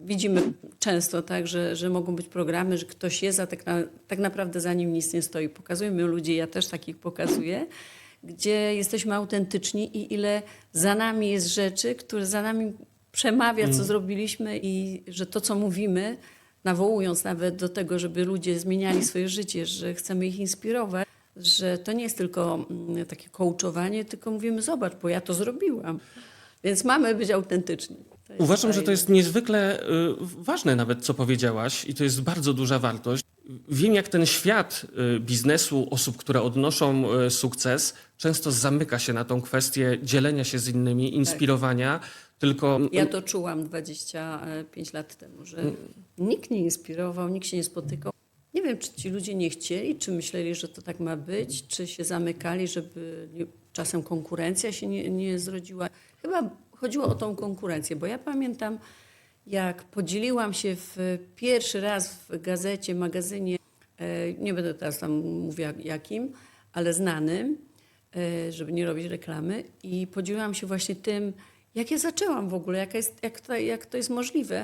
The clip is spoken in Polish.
widzimy często tak, że, że mogą być programy, że ktoś jest, a tak, na, tak naprawdę za nim nic nie stoi. Pokazujemy ludzi, ja też takich pokazuję, gdzie jesteśmy autentyczni i ile za nami jest rzeczy, które za nami przemawia, co zrobiliśmy i że to, co mówimy, nawołując nawet do tego, żeby ludzie zmieniali swoje życie, że chcemy ich inspirować, że to nie jest tylko mm, takie coachowanie, tylko mówimy, zobacz, bo ja to zrobiłam. Więc mamy być autentyczni. Uważam, że to jest niezwykle y, ważne nawet, co powiedziałaś i to jest bardzo duża wartość. Wiem, jak ten świat y, biznesu, osób, które odnoszą y, sukces, często zamyka się na tą kwestię dzielenia się z innymi, inspirowania, tylko Ja to czułam 25 lat temu, że nikt nie inspirował, nikt się nie spotykał. Nie wiem, czy ci ludzie nie chcieli, czy myśleli, że to tak ma być, czy się zamykali, żeby czasem konkurencja się nie, nie zrodziła. Chyba chodziło o tą konkurencję, bo ja pamiętam, jak podzieliłam się w pierwszy raz w gazecie, magazynie, e, nie będę teraz tam mówiła jakim, ale znanym, e, żeby nie robić reklamy i podzieliłam się właśnie tym, jak ja zaczęłam w ogóle, jaka jest, jak, to, jak to jest możliwe.